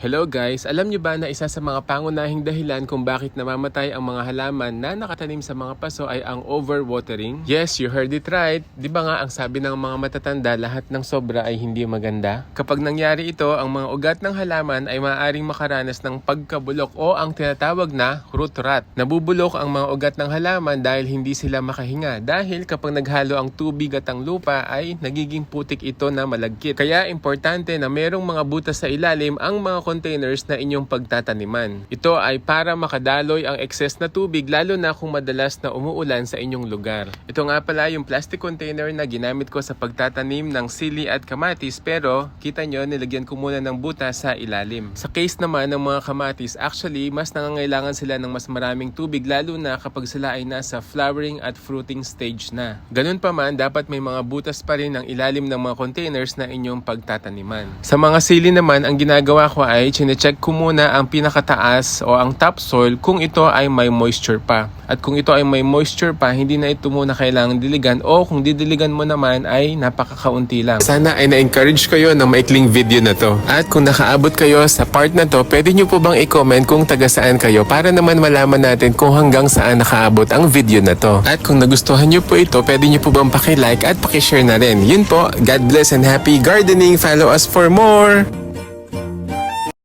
Hello guys, alam niyo ba na isa sa mga pangunahing dahilan kung bakit namamatay ang mga halaman na nakatanim sa mga paso ay ang overwatering? Yes, you heard it right. Di ba nga ang sabi ng mga matatanda lahat ng sobra ay hindi maganda? Kapag nangyari ito, ang mga ugat ng halaman ay maaaring makaranas ng pagkabulok o ang tinatawag na root rot. Nabubulok ang mga ugat ng halaman dahil hindi sila makahinga dahil kapag naghalo ang tubig at ang lupa ay nagiging putik ito na malagkit. Kaya importante na merong mga butas sa ilalim ang mga containers na inyong pagtataniman. Ito ay para makadaloy ang excess na tubig lalo na kung madalas na umuulan sa inyong lugar. Ito nga pala yung plastic container na ginamit ko sa pagtatanim ng sili at kamatis pero kita nyo nilagyan ko muna ng butas sa ilalim. Sa case naman ng mga kamatis, actually mas nangangailangan sila ng mas maraming tubig lalo na kapag sila ay nasa flowering at fruiting stage na. Ganun pa man, dapat may mga butas pa rin ang ilalim ng mga containers na inyong pagtataniman. Sa mga sili naman, ang ginagawa ko ay chinecheck ko muna ang pinakataas o ang topsoil kung ito ay may moisture pa. At kung ito ay may moisture pa, hindi na ito muna kailangan diligan o kung didiligan mo naman ay napakakaunti lang. Sana ay na-encourage kayo ng maikling video na to. At kung nakaabot kayo sa part na to, pwede nyo po bang i-comment kung taga saan kayo para naman malaman natin kung hanggang saan nakaabot ang video na to. At kung nagustuhan nyo po ito, pwede nyo po bang pakilike at pakishare na rin. Yun po, God bless and happy gardening. Follow us for more!